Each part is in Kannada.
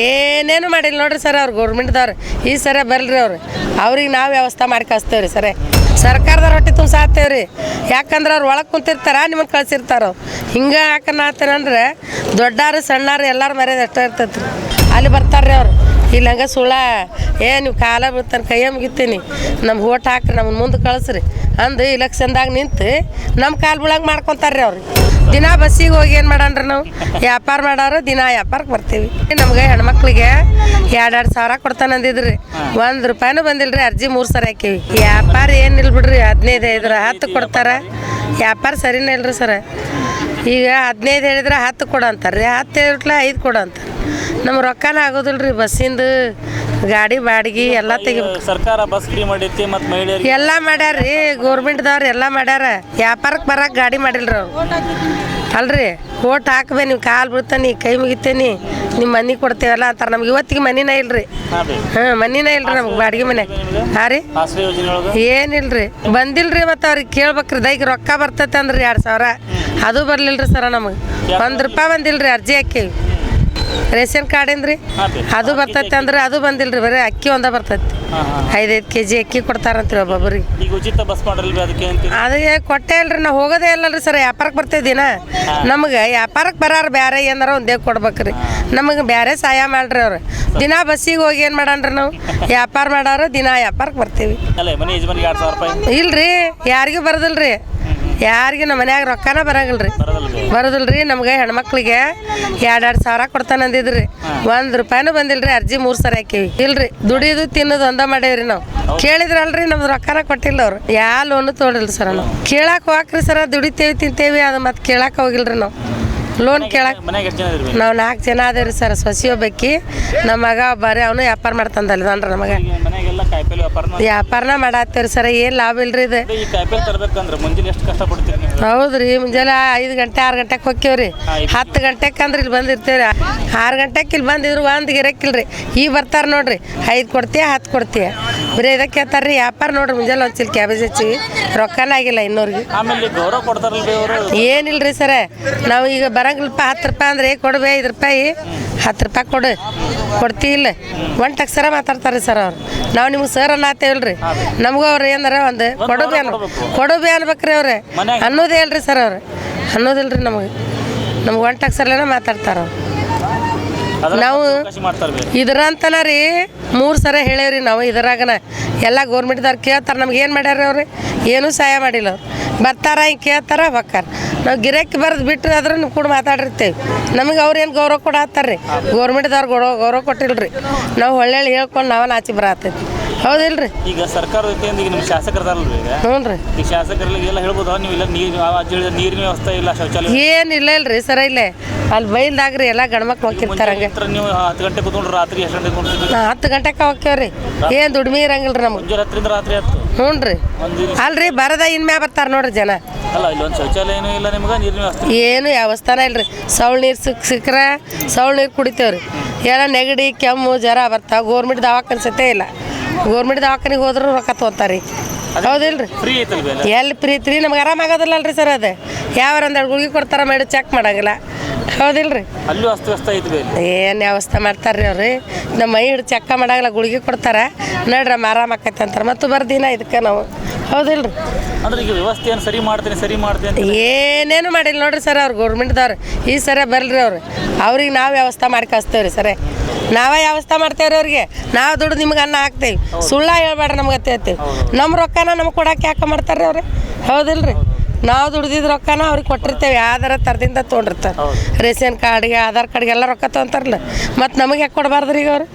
ಏನೇನು ಮಾಡಿಲ್ಲ ನೋಡ್ರಿ ಸರ್ ಅವ್ರು ಗೌರ್ಮೆಂಟ್ದವ್ರು. ಈ ಸರ ಬರಲ್ರಿ ಅವ್ರು. ಅವ್ರಿಗೆ ನಾವು ವ್ಯವಸ್ಥೆ ಮಾಡಿ ಕಳಿಸ್ತೇವ್ರಿ ಸರ್. ಸರ್ಕಾರದ ರೊಟ್ಟಿ ತುಂಬ ಸಾತ್ತೇವ್ರಿ ಯಾಕಂದ್ರೆ ಅವ್ರು ಒಳಗೆ ಕುಂತಿರ್ತಾರ ನಿಮ್ಮನ್ನು ಕಳ್ಸಿರ್ತಾರ ಹಿಂಗೆ ಯಾಕನ್ನತ್ತೇನಂದ್ರೆ ದೊಡ್ಡಾರು, ಸಣ್ಣಾರು ಎಲ್ಲರೂ ಮರ್ಯಾದೆ ಅಷ್ಟೇ ಇರ್ತೈತೆ ರೀ ಅಲ್ಲಿ ಬರ್ತಾರ್ರಿ ಅವ್ರು. ಇಲ್ಲಿ ಹಂಗೆ ಸುಳ ಏ ನೀವು ಕಾಲ ಬೀಳ್ತಾನೆ ಕೈಯ ಮುಗಿತೀನಿ. ನಮ್ಮ ಓಟ್ ಹಾಕ್ರಿ ನಮ್ಮನ್ನು ಮುಂದೆ ಕಳಿಸ್ರಿ. ಅಂದು ಇಲೆಕ್ಷನ್ದಾಗ ನಿಂತು ನಮ್ಮ ಕಾಲು ಬೀಳಂಗೆ ಮಾಡ್ಕೊತಾರ್ರಿ ಅವ್ರು. ದಿನ ಬಸ್ಸಿಗೆ ಹೋಗಿ ಏನು ಮಾಡಣ್ರಿ ನಾವು? ವ್ಯಾಪಾರ ಮಾಡೋರು, ದಿನ ವ್ಯಾಪಾರಕ್ಕೆ ಬರ್ತೀವಿ. ನಮ್ಗೆ ಹೆಣ್ಮಕ್ಳಿಗೆ ಎರಡೆರಡು ಸಾವಿರ ಕೊಡ್ತಾನೆ ಅಂದಿದ್ರಿ. ಒಂದು ರೂಪಾಯಿನೂ ಬಂದಿಲ್ರಿ, ಅರ್ಜಿ ಮೂರು ಸರಿ ಹಾಕಿವಿ. ವ್ಯಾಪಾರ ಏನಿಲ್ಲ ಬಿಡ್ರಿ, ಹದಿನೈದು ಐದ್ರ ಹತ್ತು ಕೊಡ್ತಾರ. ವ್ಯಾಪಾರ ಸರಿನೇ ಇಲ್ರಿ ಸರ. ಈಗ ಹದಿನೈದು ಹೇಳಿದ್ರೆ ಹತ್ತು ಕೊಡು ಅಂತಾರೆ ರೀ ಹತ್ತು ಹೇಳಿಟ್ಲ ಐದು ಕೊಡು ಅಂತಾರೆ. ನಮ್ಮ ರೊಕ್ಕನೇ ಆಗೋದಿಲ್ಲ ರೀ ಬಸ್ಸಿಂದು. ಗಾಡಿ ಬಾಡಿಗೆ ಎಲ್ಲ ತೆಗಿಬೇಕು ಸರ್ಕಾರ ಬಸ್ ಫ್ರೀ ಮಾಡೈತಿ ಮತ್ತು ಮಹಿಳೆಯರಿಗೆ? ಎಲ್ಲ ಮಾಡ್ಯಾರ್ರಿ ಗೌರ್ಮೆಂಟ್ದವ್ರು ಎಲ್ಲ ಮಾಡ್ಯಾರ. ವ್ಯಾಪಾರಕ್ಕೆ ಬರಕ್ಕೆ ಗಾಡಿ ಮಾಡಿಲ್ರಿ. ಅವ್ರು ಅಲ್ರಿ ಓಟ್ ಹಾಕ್ಬೇ ನೀವು ಕಾಲು ಬೀಳ್ತಾನೆ ಕೈ ಮುಗಿತೇನಿ ನಿಮ್ಮ ಮನೆ ಕೊಡ್ತೇವಲ್ಲ ಅಂತಾರೆ. ನಮ್ಗೆ ಇವತ್ತಿಗೆ ಮನಿನ ಇಲ್ರಿ. ಹಾಂ ಮನಿನ ಇಲ್ರಿ ನಮ್ಗೆ ಬಾಡಿಗೆ ಮನೆ. ಹಾಂ ರೀ. ಏನಿಲ್ರಿ ಬಂದಿಲ್ರಿ ಮತ್ತು ಅವ್ರಿಗೆ ಕೇಳ್ಬೇಕ್ರಿ. ದೈಗೆ ರೊಕ್ಕ ಬರ್ತೈತೆ ಅಂದ್ರಿ ಎರಡು ಸಾವಿರ. ಅದು ಬರ್ಲಿಲ್ರಿ ಸರ ನಮಗೆ. ಒಂದು ರೂಪಾಯಿ ಬಂದಿಲ್ರಿ ಅರ್ಜಿ ಹಾಕೀವಿ ರೇಷನ್ ಕಾರ್ಡ್ ಏನ್ರಿ? ರೀ. ಅದು ಬರ್ತೈತೆ ಅಂದ್ರೆ ಅದು ಬಂದಿಲ್ರಿ ಬರೀ ಅಕ್ಕಿ ಒಂದ ಬರ್ತೈತಿ. ಐದೈದು ಕೆ ಜಿ ಅಕ್ಕಿ ಕೊಡ್ತಾರಂತ್ರಿ ಒಬ್ಬೊಬ್ಬರಿಗೆ ಈಗ ಉಚಿತ ಬಸ್ ಅದಕ್ಕೆ ಅಂತೀರಿ? ಅದೇ ಕೊಟ್ಟೆ ಇಲ್ರಿ ನಾವು ಹೋಗೋದೇ ಇಲ್ಲಲ್ರಿ ಸರ್ ವ್ಯಾಪಾರಕ್ಕೆ ಬರ್ತೇವೆ ದಿನ. ನಮಗೆ ವ್ಯಾಪಾರಕ್ಕೆ ಬರಾರ ಬೇರೆ ಏನಾರ ಒಂದೇ ಕೊಡ್ಬೇಕ್ರಿ. ನಮಗೆ ಬೇರೆ ಸಹಾಯ ಮಾಡ್ರಿ ಅವ್ರು. ದಿನ ಬಸ್ಸಿಗೆ ಹೋಗಿ ಏನು ಮಾಡಣ್ರಿ ನಾವು? ವ್ಯಾಪಾರ ಮಾಡೋರು ದಿನ ವ್ಯಾಪಾರಕ್ಕೆ ಬರ್ತೀವಿ. ಅಲ್ಲ ಮನೆ ಯಜಮಾನಿಗೆ ಎರಡು ಸಾವಿರ ರೂಪಾಯಿ? ಇಲ್ರಿ ಯಾರಿಗೂ ಬರೋದಿಲ್ರಿ. ಯಾರಿಗೆ ನಮ್ಮ ಮನ್ಯಾಗ ರೊಕ್ಕನ ಬರಂಗಿಲ್ರಿ. ಬರೋದಿಲ್ಲ ರೀ ಬರೋದಿಲ್ರಿ ನಮ್ಗೆ ಹೆಣ್ಮಕ್ಳಿಗೆ ಎರಡೆರಡು ಸಾವಿರ ಕೊಡ್ತಾನೆ ಅಂದಿದ್ರಿ. ಒಂದು ರೂಪಾಯಿನೂ ಬಂದಿಲ್ರಿ ಅರ್ಜಿ ಮೂರು ಸರಿ ಹಾಕಿವಿ. ಇಲ್ರಿ ದುಡಿದು ತಿನ್ನೋದು ಒಂದ ಮಾಡೇವ್ರಿ ನಾವು. ಕೇಳಿದ್ರಲ್ರಿ ನಮ್ದು ರೊಕ್ಕನ ಕೊಟ್ಟಿಲ್ಲ ಅವ್ರು. ಯಾ ಲೋನು ತೊಗೊಳಿಲ್ರಿ ಸರ್ ನಾವು ಕೇಳಾಕ ಹೋಗ್ರಿ ಸರ ದುಡಿತೇವಿ ತಿಂತೇವಿ ಅದು ಮತ್ತೆ ಕೇಳಾಕ ಹೋಗಿಲ್ರಿ ನಾವು. ಲೋನ್ ಕೇಳಾಕ ನಾವು ನಾಲ್ಕು ಜನ ಅದೇವ್ರಿ ಸರ್ ಸೊಸಿ ಒಬ್ಬಕ್ಕಿ ನಮ್ಮ ಮಗ ಬರೀ ಅವನು ವ್ಯಾಪಾರ ಮಾಡ್ತಂದಲ್ಲ ನಮಗ. ನಮಗೆ ಕಾಯಿಪಲ್ಲೆ ವ್ಯಾಪಾರ ಮಾಡಿ ವ್ಯಾಪಾರನ ಮಾಡತ್ತೇವ್ರಿ ಸರ್ ಏನು ಲಾಭ ಇಲ್ರಿ ಇದು? ಈ ಕಾಯಿಪಲ್ಲೆ ತರ್ಬೇಕಂದ್ರೆ ಮುಂಜಾನೆ ಎಷ್ಟು ಕಷ್ಟಪಡ್ತೀರಿ ನೀವು? ಹೌದ್ರಿ ಮುಂಜಾನೆ ಐದು ಗಂಟೆ ಆರು ಗಂಟೆಗೆ ಹೋಕ್ಕೇವ್ರಿ. ಹತ್ತು ಗಂಟೆಗೆ ಅಂದ್ರೆ ಇಲ್ಲಿ ಬಂದಿರ್ತೇವ್ರಿ. ಆರು ಗಂಟೆಗೆ ಇಲ್ಲಿ ಬಂದಿದ್ರು ಒಂದು ಗಿರಕ್ಕಿಲ್ರಿ ಈಗ ಬರ್ತಾರೆ ನೋಡ್ರಿ ಐದು ಕೊಡ್ತೀಯ ಹತ್ತು ಕೊಡ್ತೀಯ? ಬರೀ ಇದಕ್ಕೆ ಕೇಳ್ತಾರ್ರಿ ವ್ಯಾಪಾರ ನೋಡ್ರಿ ಮುಂಜಾನೆ ಒಂದು ಚೀಲ ಕ್ಯಾಬೇಜ್ ಹಚ್ಚಿವಿ ರೊಕ್ಕನೇ ಆಗಿಲ್ಲ ಇನ್ನೋರ್ಗೆ. ಆಮೇಲೆ ಗೌರವ ಕೊಡ್ತಾರಲ್ರಿ ಅವರು? ಏನಿಲ್ರಿ ಸರ ನಾವು ಈಗ ಬರಂಗಿಲ್ಲಪ್ಪ ಹತ್ತು ರೂಪಾಯಿ ಅಂದ್ರೆ ಕೊಡ್ಬೇ ಐದು ರೂಪಾಯಿ ಹತ್ತು ರೂಪಾಯಿ ಕೊಡು. ಕೊಡ್ತೀವಿಲ್ಲ ಒಂಟಕ್ಕೆ ಸರ ಮಾತಾಡ್ತಾರೆ ಸರ್ ಅವ್ರು. ನಾವು ನಿಮ್ಗೆ ಸರ್ ಅನ್ನತ್ತೇವಲ್ರಿ ನಮಗೂ ಅವ್ರು ಏನಾರ ಒಂದು ಕೊಡು ಅನ್ ಅನ್ಬೇಕು ಕೊಡು ಬೇ ಅನ್ಬೇಕ್ರಿ ಅವ್ರೆ. ಅನ್ನೋದೇ ಅಲ್ರಿ ಸರ್ ಅವ್ರು. ಅನ್ನೋದಿಲ್ರಿ ನಮಗೆ. ನಮ್ಗೆ ಒಂಟು ಅಕ್ಷರಲೇನ ಮಾತಾಡ್ತಾರ ಅವ್ರು. ನಾವು ಇದ್ರಂತನ ರೀ ಮೂರು ಸರ ಹೇಳೇವ್ರಿ ನಾವು ಇದ್ರಾಗನ. ಎಲ್ಲ ಗೌರ್ಮೆಂಟ್ದವ್ರು ಕೇಳ್ತಾರೆ ನಮ್ಗೆ ಏನು ಮಾಡ್ಯಾರ ಅವ್ರಿ? ಏನೂ ಸಹಾಯ ಮಾಡಿಲ್ಲ ಅವ್ರು. ಬರ್ತಾರ ಹಿಂಗೆ ಕೇಳ್ತಾರ ಹೊಕ್ಕಾರ. ನಾವು ಗಿರಾಕಿ ಬರೆದು ಬಿಟ್ಟು ಅದ್ರ ನೀವು ಕೂಡ ಮಾತಾಡಿರ್ತೇವೆ. ನಮಗೆ ಅವ್ರು ಏನು ಗೌರವ ಕೊಡತ್ತಾರ ರೀ ಗೌರ್ಮೆಂಟ್ದವ್ರು ಗೌರವ ಗೌರವ ರೀ ನಾವು ಒಳ್ಳೆ ಹೇಳ್ಕೊಂಡು ನಾವು ನಾಚಿ ಬರತ್ತೈತಿ ಹೌದಿಲ್ರಿ. ಈಗ ಸರ್ಕಾರ ವತಿಯಿಂದ ಈಗ ನಿಮ್ಮ ಶಾಸಕರದಲ್ರಿ ಈಗ. ಹ್ಞೂ ರೀ ಈ ಶಾಸಕರಿಗೆ ಎಲ್ಲ ಹೇಳ್ಬೋದು ನೀವು ಇಲ್ಲ ನೀರು ಅಜ್ಜಿ ಹೇಳಿದ ನೀರಿನ ವ್ಯವಸ್ಥೆ ಇಲ್ಲ ಶೌಚಾಲಯ ಏನಿಲ್ಲ ಇಲ್ರಿ ಸರ ಇಲ್ಲೇ. ಅಲ್ಲಿ ಬೈಲ್ದಾಗ್ರಿ ಎಲ್ಲ ಗಂಡ್ಮಕ್ಳು ಹೋಗಿರ್ತಾರ ಹಂಗೆ ಮುಂಜಾನೆ ನೀವು ಹತ್ತು ಗಂಟೆ ಕೂತ್ಕೊಂಡ್ರೆ ರಾತ್ರಿ ಎಷ್ಟು ಗಂಟೆ ಕೂತ್ಕೊಂಡ್ರಿ? ಹತ್ತು ಗಂಟೆಗೆ ಹೋಗ್ಯಾವ್ರಿ ಏನು ದುಡ್ಮಿ ಇರಂಗಿಲ್ರಿ ನಮಗೆ. ಮುಂಜಾನೆ ಹತ್ತರಿಂದ ರಾತ್ರಿ ಹತ್ತು. ಹ್ಞೂ ರೀ ಒಂದು ಅಲ್ರಿ ಬರದ ಇನ್ಮ್ಯಾ ಬರ್ತಾರೆ ನೋಡ್ರಿ ಜನ. ಅಲ್ಲ ಇಲ್ಲಿ ಒಂದು ಶೌಚಾಲಯನೂ ಇಲ್ಲ ನಿಮ್ಗೆ ನೀರಿನ ವ್ಯವಸ್ಥೆ ಏನು ವ್ಯವಸ್ಥಾನ ಇಲ್ರಿ. ಸೌಳ್ ನೀರು ಸಿಕ್ ಸಿಕ್ಕರೆ ಸೌಳ್ ನೀರು ಕುಡಿತೇವ್ರಿ. ಎಲ್ಲ ನೆಗಡಿ ಕೆಮ್ಮು ಜ್ವರ ಬರ್ತಾವ. ಗೋರ್ಮೆಂಟ್ ದವಾಖಾನೆ ಸತೆ ಇಲ್ಲ. ಗೋರ್ಮೆಂಟ್ ದವಾಖಾನಿಗೆ ಹೋದ್ರೆ ರೊಕ್ಕ ತೊಗೋತಾರಿ. ಹೌದಿಲ್ರಿ? ಫ್ರೀ ಐತಲ್ವಿ ಎಲ್ಲ ಪ್ರೀತಿ ಐತ್ರಿ ನಮ್ಗೆ ಆರಾಮ ಆಗೋದಿಲ್ಲಲ್ರಿ ಸರ್ ಅದು. ಯಾವ ಒಂದೆರಡು ಗುಳಿಗೆ ಕೊಡ್ತಾರ ಮಾಡಿ ಚೆಕ್ ಮಾಡಂಗಿಲ್ಲ. ಹೌದಿಲ್ರಿ? ಅಲ್ಲೂ ಏನು ವ್ಯವಸ್ಥೆ ಮಾಡ್ತಾರ್ರಿ ಅವ್ರಿ? ನಮ್ಮ ಮೈ ಹಿಡಿದು ಚೆಕ್ಕ ಮಾಡಂಗಿಲ್ಲ ಗುಳಿಗೆ ಕೊಡ್ತಾರ. ನಡ್ರಿ ಆರಾಮ ಆಕೈತೆ ಅಂತಾರೆ ಮತ್ತು ಬರ್ದಿನ ಇದಕ್ಕೆ ನಾವು. ಹೌದಿಲ್ರಿ. ಅಂದ್ರೆ ಈಗ ಸರಿ ಮಾಡ್ತೀನಿ ಸರಿ ಮಾಡ್ತೀನಿ ಏನೇನು ಮಾಡಿಲ್ಲ ನೋಡ್ರಿ ಸರ್ ಅವ್ರು ಗೌರ್ಮೆಂಟ್ದವ್ರು ಈ ಸರ ಬರ್ರಿ ಅವ್ರು. ಅವ್ರಿಗೆ ನಾವು ವ್ಯವಸ್ಥೆ ಮಾಡಿ ಕಳಿಸ್ತೇವೆ ರೀ ಸರಿ. ನಾವೇ ವ್ಯವಸ್ಥೆ ಮಾಡ್ತೇವ್ರಿ ಅವ್ರಿಗೆ. ನಾವು ದುಡ್ಡು ನಿಮ್ಗೆ ಅನ್ನ ಹಾಕ್ತೇವೆ. ಸುಳ್ಳ ಹೇಳ್ಬೇಡ್ರಿ ನಮ್ಗೆ ಅತ್ತೇತಿ ನಮ್ಮ ರೊಕ್ಕನ ನಮ್ಗೆ ಕೊಡಕ್ಕೆ ಯಾಕೆ ಮಾಡ್ತಾರೆ ಅವ್ರಿ? ಹೌದಿಲ್ರಿ. ನಾವು ದುಡ್ದಿದ್ದು ರೊಕ್ಕನ ಅವ್ರಿಗೆ ಕೊಟ್ಟಿರ್ತೇವೆ. ಯಾವ್ದಾರ ತರದಿಂದ ತೊಗೊಂಡಿರ್ತಾರೆ. ರೇಷನ್ ಕಾರ್ಡ್ಗೆ ಆಧಾರ್ ಕಾರ್ಡ್ಗೆ ಎಲ್ಲ ರೊಕ್ಕ ತೊಗೊಂತಾರಲ್ಲ. ಮತ್ತು ನಮಗೆ ಯಾಕೆ ಕೊಡಬಾರ್ದ್ರಿ ಈಗ ಅವ್ರು?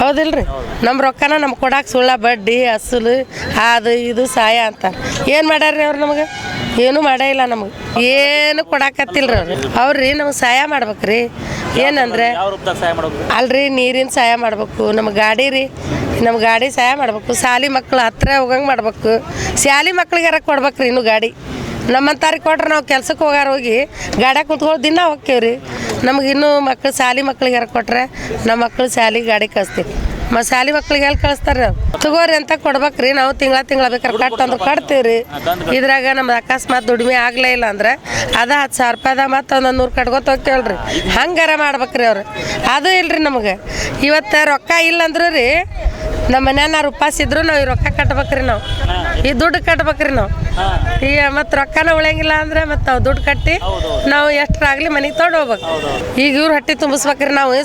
ಹೌದಿಲ್ರಿ? ನಮ್ಮ ರೊಕ್ಕನ ನಮ್ಗೆ ಕೊಡಕ್ಕೆ ಸುಳ್ಳ ಬಡ್ಡಿ, ಅಸಲು ಅದು ಇದು, ಸಹಾಯ ಅಂತ. ಏನು ಮಾಡ್ಯಾರ್ರಿ ಅವ್ರು ನಮಗೆ? ಏನೂ ಮಾಡೇ ಇಲ್ಲ ನಮಗೆ. ಏನು ಕೊಡಾಕತ್ತಿಲ್ರಿ ಅವ್ರು. ಅವ್ರಿ ನಮ್ಗೆ ಸಹಾಯ ಮಾಡ್ಬೇಕ್ರಿ. ಏನಂದ್ರೆ, ಅಲ್ರಿ, ನೀರಿನ ಸಹಾಯ ಮಾಡ್ಬೇಕು. ನಮ್ಮ ಗಾಡಿ ರೀ ನಮ್ಮ ಗಾಡಿ ಸಹಾಯ ಮಾಡ್ಬೇಕು. ಶಾಲಿ ಮಕ್ಳು ಹತ್ರ ಹೋಗಂಗೆ ಮಾಡ್ಬೇಕು. ಶಾಲಿ ಮಕ್ಳಿಗಾರ ಕೊಡ್ಬೇಕ್ರಿ ಇನ್ನು ಗಾಡಿ. ನಮ್ಮಂತಾರಿಗೆ ಕೊಟ್ರೆ ನಾವು ಕೆಲ್ಸಕ್ಕೆ ಹೋಗಾರ ಹೋಗಿ ಗಾಡ್ಯಾಗ ಕುತ್ಕೊಳ್ಳೋ ದಿನ ಹೋಗ್ತೇವೆ ರೀ ನಮ್ಗೆ ಇನ್ನೂ ಮಕ್ಳು ಶಾಲಿ ಯಾರು ಕೊಟ್ರೆ ನಮ್ಮ ಮಕ್ಳು ಶಾಲಿ ಗಾಡಿ ಕಳಿಸ್ತೀವಿ. ಮ ಶಾಲಿ ಮಕ್ಳಿಗೆ ಎಲ್ಲಿ ಕಳಿಸ್ತಾರೆ? ತಗೋರಿ ಅಂತ ಕೊಡ್ಬೇಕ್ರಿ. ನಾವು ತಿಂಗಳ ತಿಂಗಳ ಬೇಕಾದ್ರೆ ಕಟ್ ಅಂದ್ರೆ ಕಟ್ತೀವಿ ಇದ್ರಾಗ ನಮ್ಮ ಅಕಸ್ಮಾತ್ ದುಡಿಮೆ ಆಗಲೇ ಇಲ್ಲ ಅಂದ್ರೆ ಅದ ಹತ್ತು ಸಾವಿರ ರೂಪಾಯ್ದ ಮತ್ತು ಒಂದೊಂದು ನೂರು ಕಟ್ಕೊತ ಹೋಗ್ತೇವಲ್ರಿ ಹಂಗಾರ ಮಾಡ್ಬೇಕ್ರಿ ಅವ್ರು. ಅದು ಇಲ್ರಿ ನಮಗೆ. ಇವತ್ತು ರೊಕ್ಕ ಇಲ್ಲ ಅಂದ್ರೂ ರೀ ನಮ್ಮ ಮನ್ಯಾಗ ಉಪವಾಸ ಇದ್ರು ನಾವು ಈ ರೊಕ್ಕ ಕಟ್ಬೇಕ್ರಿ ನಾವು. ಈ ದುಡ್ಡು ಕಟ್ಬೇಕ್ರಿ ನಾವು. ಈಗ ಮತ್ತೆ ರೊಕ್ಕನ ಉಳಿಯಂಗಿಲ್ಲ ಅಂದ್ರೆ ಮತ್ತೆ ನಾವು ದುಡ್ಡು ಕಟ್ಟಿ ನಾವು ಎಷ್ಟರಾಗ್ಲಿ ಮನೆಗೆ ತೊಗೊಂಡು ಹೋಗ್ಬೇಕು. ಈಗ ಇವ್ರು ಹೊಟ್ಟೆ ತುಂಬಿಸ್ಬೇಕ್ರಿ ನಾವು ಈ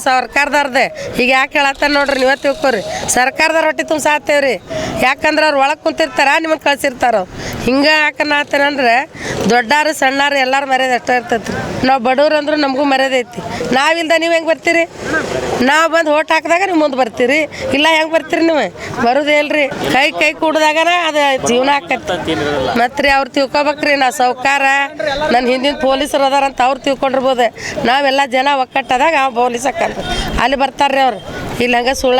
ಈಗ ಯಾಕೆ ಹೇಳತ್ತ ನೋಡ್ರಿ ನೀವೇ ತಿಳ್ಕೊರಿ ಸರ್ಕಾರದವ್ರ ಹೊಟ್ಟೆ ತುಂಬಿಸಾತೇವ್ರಿ. ಯಾಕಂದ್ರೆ ಅವ್ರು ಒಳಗೆ ಕುಂತಿರ್ತಾರ ನಿಮ್ಗೆ ಕಳ್ಸಿರ್ತಾರ ಹಿಂಗೆ ಅಂದ್ರೆ ದೊಡ್ಡಾರು ಸಣ್ಣಾರು ಎಲ್ಲಾರು ಮರ್ಯಾದೆ ಅಷ್ಟೇ ಇರ್ತೈತಿ ನಾವು ಬಡವ್ರು ಅಂದ್ರೆ ನಮಗೂ ಮರ್ಯಾದೆ ಐತಿ. ನಾವಿಲ್ದ ನೀವು ಹೆಂಗೆ ಬರ್ತೀರಿ? ನಾವು ಬಂದು ಓಟ್ ಹಾಕಿದಾಗ ನೀವು ಮುಂದೆ ಬರ್ತೀರಿ. ಇಲ್ಲ ಹೆಂಗೆ ಬರ್ತೀರಿ ನೀವು? ಬರೋದೇ ಇಲ್ರಿ. ಕೈ ಕೈ ಕೂಡಿದಾಗನ ಅದು ಜೀವನ ಆಕತ್ತಿ ಅಂತೇನಿರಲ್ಲ ಮತ್ತೆ ರೀ ಅವ್ರು ತಿಳ್ಕೊಬೇಕ್ರಿ, ನಾ ಸೌಕಾರ ನನ್ನ ಹಿಂದಿನ ಪೊಲೀಸರು ಅದಾರಂತ ಅವ್ರು ತಿಳ್ಕೊಂಡಿರ್ಬೋದು. ನಾವೆಲ್ಲ ಜನ ಒಕ್ಕಟ್ಟದಾಗ ಆ ಪೊಲೀಸ್ ಹಾಕಲ್ರಿ ಅಲ್ಲಿ ಬರ್ತಾರ್ರಿ ಅವ್ರು. ಇಲ್ಲಿ ಹಂಗೆ ಸುಳ್ಳ.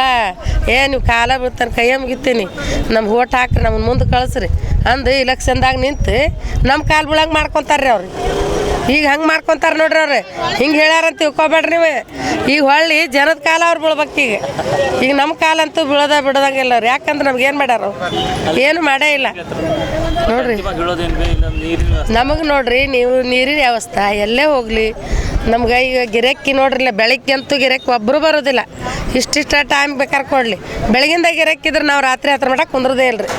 ಏ, ನೀವು ಕಾಲ ಬೀಳ್ತಾನೆ ಕೈಯ ಮುಗಿತೀನಿ. ನಮ್ಮ ಓಟ್ ಹಾಕ್ರಿ ನಮ್ಮನ್ನ ಮುಂದೆ ಕಳಿಸ್ರಿ. ಅಂದು ಇಲೆಕ್ಷನ್ದಾಗ ನಿಂತು ನಮ್ಮ ಕಾಲು ಬೀಳಂಗೆ ಮಾಡ್ಕೊತಾರ್ರಿ ಅವ್ರು. ಈಗ ಹಂಗೆ ಮಾಡ್ಕೊತಾರ ನೋಡ್ರಿ ಅವ್ರು? ಹಿಂಗೆ ಹೇಳ್ಯಾರಂತ ತಿಳ್ಕೊಬೇಡ್ರಿ ನೀವು. ಈಗ ಹೊಳ್ಳಿ ಜನದ ಕಾಲ ಅವ್ರು ಬೀಳ್ಬೇಕು ಈಗ. ಈಗ ನಮ್ಮ ಕಾಲ ಅಂತೂ ಬೀಳದ ಬಿಡೋದಂಗಿಲ್ಲ ಅವ್ರು. ಯಾಕಂದ್ರೆ ನಮ್ಗೆ ಏನು ಮಾಡ್ಯಾರ ಏನು ಮಾಡೇ ಇಲ್ಲ. ನೋಡ್ರಿ. ನಮಗೆ ನೋಡ್ರಿ, ನೀವು ನೀರಿನ ವ್ಯವಸ್ಥೆ ಎಲ್ಲೇ ಹೋಗಲಿ. ನಮ್ಗೆ ಈಗ ಗಿರಕ್ಕಿ ನೋಡ್ರಿಲ್ಲ, ಬೆಳಗ್ಗೆ ಅಂತೂ ಗಿರಕ್ಕಿ ಒಬ್ಬರು ಬರೋದಿಲ್ಲ. ಇಷ್ಟಿಷ್ಟ ಟೈಮ್ ಬೇಕಾದ್ರೆ ಕೊಡಲಿ. ಬೆಳಗಿಂದ ಗಿರಕ್ಕಿದ್ರೆ ನಾವು ರಾತ್ರಿ ಹತ್ರ ಮಟ್ಟ ಕುಂದ್ರದೇ ಇಲ್ರಿ.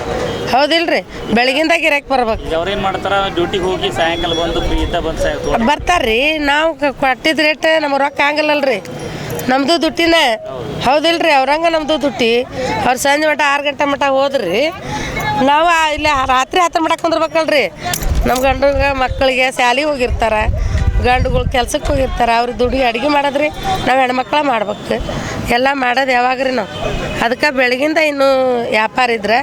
ಹೌದಿಲ್ರಿ? ಬೆಳಗಿಂದ ಗಿರಕ್ಕೆ ಬರ್ಬೇಕು. ಅವ್ರೇನು ಮಾಡ್ತಾರ? ಡ್ಯೂಟಿಗೆ ಹೋಗಿ ಸಾಯಂಕಾಲ ಬಂದು ಬಂದು ಬರ್ತಾರ್ರಿ. ನಾವು ಕೊಟ್ಟಿದ್ದ ಕೊಟ್ಟಿದ್ ರೇಟ್ ನಮ್ಗೆ ರೊಕ್ಕ ಆಗಲ್ಲಲ್ರಿ. ನಮ್ಮದು ದುಡ್ಡಿನ ಹೌದಿಲ್ರಿ? ಅವ್ರಂಗ ನಮ್ಮದು ದುಡ್ಡಿ ಅವ್ರು ಸಂಜೆ ಮಟ್ಟ ಆರು ಗಂಟೆ ಮಟ್ಟ ಹೋದ್ರಿ. ನಾವು ಇಲ್ಲ ರಾತ್ರಿ ಹತ್ತು ಮಟ್ಟ ಕುಂದ್ರಬೇಕಲ್ರಿ. ನಮ್ಮ ಗಂಡಗ ಮಕ್ಕಳಿಗೆ ಸ್ಯಾಲಿ ಹೋಗಿರ್ತಾರೆ. ಗಂಡುಗಳು ಕೆಲ್ಸಕ್ಕೆ ಹೋಗಿರ್ತಾರೆ ಅವ್ರಿಗೆ ದುಡಿ ಅಡುಗೆ ಮಾಡೋದ್ರಿ ನಾವು ಹೆಣ್ಮಕ್ಳ ಮಾಡ್ಬೇಕು. ಎಲ್ಲ ಮಾಡೋದು ಯಾವಾಗ್ರಿ ನಾವು. ಅದಕ್ಕೆ ಬೆಳಗಿಂದ ಇನ್ನೂ ವ್ಯಾಪಾರ ಇದ್ರೆ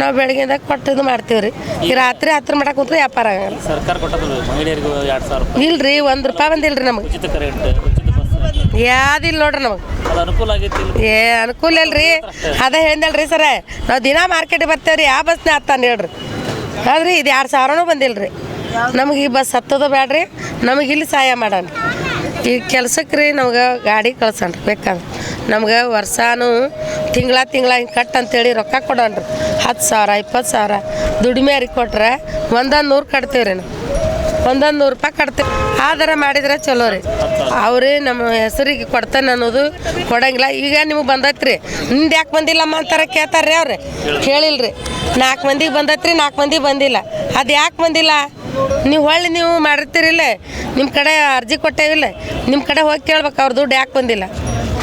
ನಾವು ಬೆಳಗಿಂದ ಕೊಟ್ಟಿದ್ದು ಮಾಡ್ತೀವಿ ರೀ ಈ ರಾತ್ರಿ ಹತ್ರ ಮಾಡಕ್ಕೆ ಕೂತ್ರೆ ವ್ಯಾಪಾರ ಆಗಲ್ಲ. ಸರ್ಕಾರ ರೂಪಾಯಿ. ಇಲ್ರಿ ಒಂದು ರೂಪಾಯಿ ಬಂದಿಲ್ರಿ ನಮಗೆ. ಉಚಿತ ಕರೆಂಟ್ ಉಚಿತ ಯಾವ್ದಿಲ್ಲ ನೋಡ್ರಿ ನಮಗೆ. ಇಲ್ಲ ಏ ಅನುಕೂಲ ಇಲ್ರಿ. ಅದ ಹೇಳಿದಲ್ರಿ ಸರ ನಾವು ದಿನ ಮಾರ್ಕೆಟಿಗೆ ಬರ್ತೇವ್ರಿ ಯಾವ ಬಸ್ನ ಹತ್ತಾನ ಹೇಳ್ರಿ. ಹೌದ್ರಿ ಇದು ಎರಡು ಸಾವಿರನೂ ಬಂದಿಲ್ರಿ. ನಮಗೆ ಈ ಬಸ್ ಹತ್ತದ ಬೇಡ್ರಿ ನಮಗೆ ಇಲ್ಲಿ ಸಹಾಯ ಮಾಡೋಣ. ಈ ಕೆಲ್ಸಕ್ಕೆ ರೀ ನಮ್ಗೆ ಗಾಡಿ ಕಳ್ಸಣ್ರಿ ಬೇಕಂದ್ರೆ. ನಮ್ಗೆ ವರ್ಷಾನು ತಿಂಗಳ ತಿಂಗಳ ಹಿಂಗೆ ಕಟ್ ಅಂತೇಳಿ ರೊಕ್ಕ ಕೊಡೋಣ್ರಿ ಹತ್ತು ಸಾವಿರ, ಇಪ್ಪತ್ತು ಸಾವಿರ ದುಡಿಮೆ ಅರಿ ಕೊಟ್ರೆ ಒಂದೊಂದು ನೂರು ಕಟ್ತೀವಿ ರೀ ನಾವು. ಒಂದೊಂದು ನೂರು ರೂಪಾಯಿ ಕಟ್ತೀವಿ. ಆದರ ಮಾಡಿದ್ರೆ ಚಲೋ ರೀ. ಅವ್ರಿ ನಮ್ಮ ಹೆಸರಿಗೆ ಕೊಡ್ತಾನೆ ಅನ್ನೋದು ಕೊಡಂಗಿಲ್ಲ. ಈಗ ನಿಮಗೆ ಬಂದೈತ್ರಿ ನಿಂದು ಯಾಕೆ ಬಂದಿಲ್ಲಮ್ಮ ಅಂತಾರೆ ಕೇಳ್ತಾರೆ ರೀ ಅವ್ರಿ. ಕೇಳಿಲ್ಲ ಕೇಳಿಲ್ರಿ. ನಾಲ್ಕು ಮಂದಿಗೆ ಬಂದೈತ್ರಿ ನಾಲ್ಕು ಮಂದಿ ಬಂದಿಲ್ಲ. ಅದು ಯಾಕೆ ಬಂದಿಲ್ಲ? ನೀವು ಹೊಳ್ಳಿ ನೀವು ಮಾಡಿರ್ತೀರಿಲ್ಲ ನಿಮ್ಮ ಕಡೆ ಅರ್ಜಿ ಕೊಟ್ಟೇವಿಲ್ಲ ನಿಮ್ಮ ಕಡೆ ಹೋಗಿ ಕೇಳ್ಬೇಕು, ಅವ್ರ ದುಡ್ಡು ಯಾಕೆ ಬಂದಿಲ್ಲ.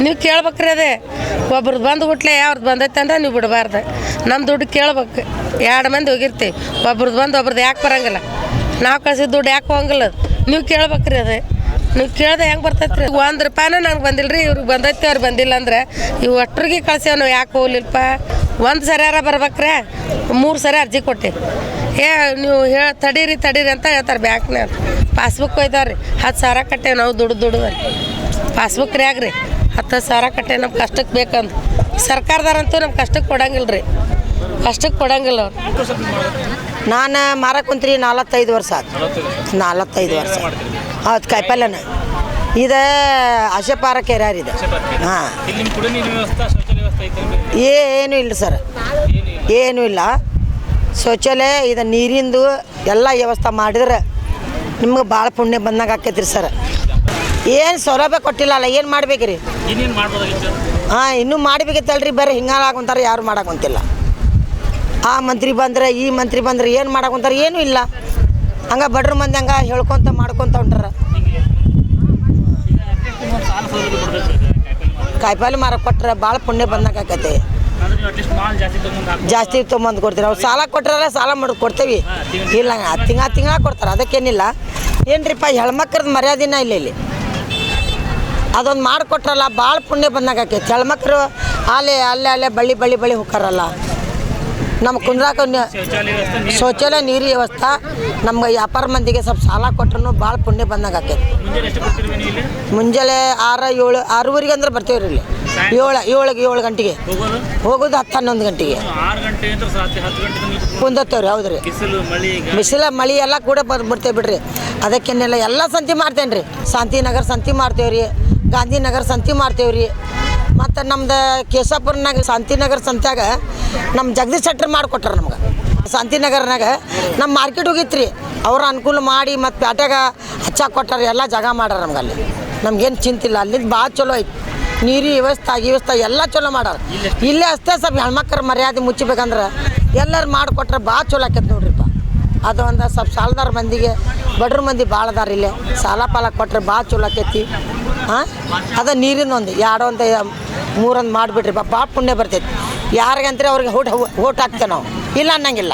ನೀವು ಕೇಳ್ಬೇಕ್ರಿ ಅದೇ ಒಬ್ರದ್ದು ಬಂದು ಹುಟ್ಲೆ, ಯಾವ್ದು ಬಂದೈತೆ ಅಂದ್ರೆ ನೀವು ಬಿಡಬಾರ್ದು. ನಮ್ಮ ದುಡ್ಡು ಕೇಳ್ಬೇಕು, ಎರಡು ಮಂದಿ ಹೋಗಿರ್ತೀವಿ ಒಬ್ರದ್ದು ಬಂದು ಒಬ್ರದ್ದು ಯಾಕೆ ಬರೋಂಗಿಲ್ಲ. ನಾವು ಕಳ್ಸಿದ ದುಡ್ಡು ಯಾಕೆ ಹೋಗಂಗಿಲ್ಲ. ನೀವು ಕೇಳ್ಬೇಕ್ರಿ ಅದೇ. ನೀವು ಕೇಳ್ದೆ ಹೆಂಗೆ ಬರ್ತೈತೆ ರೀ ಒಂದು ರೂಪಾಯಿನೂ ನಂಗೆ ಬಂದಿಲ್ಲ ರೀ ಇವ್ರಿಗೆ ಬಂದೈತೆ, ಅವ್ರು ಬಂದಿಲ್ಲ ಅಂದ್ರೆ, ಇವು ಒಟ್ಟರಿಗೆ ಕಳ್ಸ್ಯಾವ ನಾವು ಯಾಕೆ ಹೋಗ್ಲಿಲ್ಲಪ್ಪ? ಒಂದು ಸರಿಯಾರ ಬರ್ಬೇಕ್ರೆ? ಮೂರು ಸರಿ ಅರ್ಜಿ ಕೊಟ್ಟೆ. ಏ ನೀವು ಹೇಳ ತಡೀರಿ ತಡೀರಿ ಅಂತ ಹೇಳ್ತಾರೆ ಬ್ಯಾಂಕ್ನಾಗ ಪಾಸ್ಬುಕ್ ಒಯ್ದಾವ್ರಿ ಹತ್ತು ಸಾವಿರ ಕಟ್ಟೆ ನಾವು ದುಡ್ಡು ದುಡ್ದು ಪಾಸ್ಬುಕ್ ರೀ ಆಗ್ರಿ. ಹತ್ತು ಸಾವಿರ ಕಟ್ಟೆ ನಮ್ಮ ಕಷ್ಟಕ್ಕೆ ಬೇಕಂದು. ಸರ್ಕಾರದಾರಂತೂ ನಮ್ಮ ಕಷ್ಟಕ್ಕೆ ಕೊಡಂಗಿಲ್ಲ ರೀ ಕಷ್ಟಕ್ಕೆ ಕೊಡಂಗಿಲ್ಲ ಅವ್ರು. ನಾನು ಮಾರಕ್ಕೆ ಕುಂತ್ರಿ ನಲವತ್ತೈದು ವರ್ಷ ಆತು. ನಲವತ್ತೈದು ವರ್ಷ. ಹೌದು ಕಾಯಿಪಲ್ಯನ ಇದು ಅಶಪಾರ ಕೆರಾರಿದೆ ಇದು? ಹಾಂ. ಏನು ಇಲ್ಲ ಸರ್. ಏನೂ ಇಲ್ಲ. ಶೌಚಾಲಯ ಇದು ನೀರಿಂದು ಎಲ್ಲ ವ್ಯವಸ್ಥೆ ಮಾಡಿದ್ರೆ ನಿಮ್ಗೆ ಭಾಳ ಪುಣ್ಯ ಬಂದಂಗೆ ಆಕೈತ್ರಿ ಸರ್. ಏನು ಸೌಲಭ್ಯ ಕೊಟ್ಟಿಲ್ಲ ಅಲ್ಲ ಏನು ಮಾಡ್ಬೇಕ್ರಿ? ಹಾಂ ಇನ್ನೂ ಮಾಡ್ಬೇಕಿತ್ತಲ್ರಿ ಬರೀ ಹಿಂಗಾಗುಂತಾರೆ ಯಾರು ಮಾಡಾಕಂತಿಲ್ಲ. ಆ ಮಂತ್ರಿ ಬಂದ್ರೆ ಈ ಮಂತ್ರಿ ಬಂದ್ರೆ ಏನು ಮಾಡಾಕಂತಾರೆ ಏನೂ ಇಲ್ಲ. ಹಂಗೆ ಬಡ್ರ ಮಂದಿ ಹಂಗೆ ಹೇಳ್ಕೊತ ಮಾಡ್ಕೊತ ಹೊಂಟಾರ. ಕಾಯಿಪಲ್ಲೆ ಮಾರಕ್ಕೆ ಕೊಟ್ರೆ ಭಾಳ ಪುಣ್ಯ ಬಂದಂಗೆ ಆಕೈತೆ. ಜಾಸ್ತಿ ತೊಗೊಂಬಂದು ಕೊಡ್ತೀವಿ ಅವ್ರು ಸಾಲ ಕೊಟ್ರಲ್ಲ ಸಾಲ ಮಾಡಿ ಕೊಡ್ತೇವೆ. ಇಲ್ಲ ತಿಂಗಳ ತಿಂಗಳ ಕೊಡ್ತಾರೆ. ಅದಕ್ಕೇನಿಲ್ಲ. ಏನ್ರಿಪ್ಪ ಹೆಣ್ಮಕ್ರದ್ದು ಮರ್ಯಾದಿನ ಇಲ್ಲ ಇಲ್ಲಿ. ಅದೊಂದು ಮಾಡಿಕೊಟ್ರಲ್ಲ ಭಾಳ ಪುಣ್ಯ ಬಂದಾಗ ಆಕೈತಿ. ಹೆಣ್ಮಕ್ರು ಅಲ್ಲೇ ಅಲ್ಲೇ ಅಲ್ಲೇ ಬಳ್ಳಿ ಬಳ್ಳಿ ಬಳ್ಳಿ ಹೋಗ್ತಾರಲ್ಲ. ನಮ್ಮ ಕುಂದ್ರಾಕ ಶೌಚಾಲಯ ನೀರು ವ್ಯವಸ್ಥೆ. ನಮ್ಗೆ ವ್ಯಾಪಾರ ಮಂದಿಗೆ ಸ್ವಲ್ಪ ಸಾಲ ಕೊಟ್ರು ಭಾಳ ಪುಣ್ಯ ಬಂದಾಗ ಆಕೈತಿ. ಮುಂಜಾನೆ ಆರು ಏಳು, ಆರೂವರೆಗೆ ಅಂದ್ರೆ ಬರ್ತೀವಿ ರೀ ಇಲ್ಲಿ. ಏಳು, ಏಳಿಗೆ ಏಳು ಗಂಟೆಗೆ. ಹೋಗೋದು ಹತ್ತು ಹನ್ನೊಂದು ಗಂಟೆಗೆ. ಕುಂದತ್ತೇವ್ರಿ ಹೌದು ರೀ ಬಿಸಿಲು ಬಿಸಿಲ ಮಳಿ ಎಲ್ಲ ಕೂಡ ಬರ್ಬಿಡ್ತೇವೆ ಬಿಡ್ರಿ. ಅದಕ್ಕೇನೆಲ್ಲ ಎಲ್ಲ ಸಂತಿ ಮಾಡ್ತೇನೆ ರೀ ಶಾಂತಿನಗರ ಸಂತಿ ಮಾಡ್ತೇವೆ ರೀ ಗಾಂಧಿನಗರ ಸಂತಿ ಮಾಡ್ತೇವೆ ರೀ ಮತ್ತು ನಮ್ದು ಕೇಶಾಪುರನಾಗ ಶಾಂತಿನಗರ ಸಂತ್ಯಾಗ ನಮ್ಮ ಜಗದೀಶ್ ಶೆಟ್ರ್ ಮಾಡಿಕೊಟ್ರ ನಮ್ಗೆ. ಶಾಂತಿನಗರ್ನಾಗ ನಮ್ಮ ಮಾರ್ಕೆಟ್ ಹೋಗಿತ್ತು ರೀ ಅವ್ರು ಅನುಕೂಲ ಮಾಡಿ ಮತ್ತು ಪ್ಯಾಟ್ಯಾಗ ಹಚ್ಚಾಕ್ ಕೊಟ್ಟಾರ, ಎಲ್ಲ ಜಾಗ ಮಾಡ್ಯಾರ ನಮ್ಗೆ ಅಲ್ಲಿ. ನಮ್ಗೇನು ಚಿಂತಿಲ್ಲ, ಅಲ್ಲಿಂದ ಭಾಳ ಚಲೋ ಐತಿ. ನೀರಿ ವ್ಯವಸ್ಥೆ ಆಗಿ ವ್ಯವಸ್ಥೆ ಎಲ್ಲ ಚಲೋ ಮಾಡ್ಯಾರ. ಇಲ್ಲೇ ಅಷ್ಟೇ ಸ್ವಲ್ಪ ಹೆಣ್ಮಕ್ಳ ಮರ್ಯಾದೆ ಮುಚ್ಚಬೇಕಂದ್ರೆ ಎಲ್ಲರೂ ಮಾಡಿಕೊಟ್ರೆ ಭಾಳ ಚಲೋ ಆಕೈತೆ ನೋಡ್ರಿಪ್ಪ. ಅದು ಒಂದು ಸ್ವಲ್ಪ ಸಾಲದಾರ ಮಂದಿಗೆ, ಬಡ್ರ ಮಂದಿ ಭಾಳ ಅದಾರ ಇಲ್ಲೇ. ಸಾಲ ಪಾಲ ಕೊಟ್ರೆ ಭಾಳ ಚಲೋ ಆಕೈತಿ. ಹಾಂ? ಅದ ನೀರಿನ ಒಂದು ಎರಡು ಒಂದು ಮೂರೊಂದು ಮಾಡಿಬಿಟ್ರಿ ಭಾಳ ಪುಣ್ಯ ಬರ್ತೈತಿ. ಯಾರಿಗಂದ್ರೆ ಅವ್ರಿಗೆ ಓಟ್ ಓಟ್ ಹಾಕ್ತೇವೆ ನಾವು. ಇಲ್ಲ ಅನ್ನಂಗಿಲ್ಲ.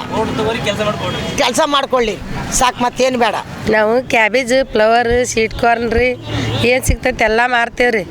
ಕೆಲಸ ಮಾಡ್ಕೊಳ್ಳಿ. ಸಾಕು ಮತ್ತೇನು ಬೇಡ. ನಾವು ಕ್ಯಾಬೇಜ್, ಫ್ಲವರ್ ಸ್ವೀಟ್ ಕಾರ್ನ್ ರೀ, ಏನು ಸಿಗ್ತೈತೆ ಎಲ್ಲ ಮಾರ್ತೇವೆ ರೀ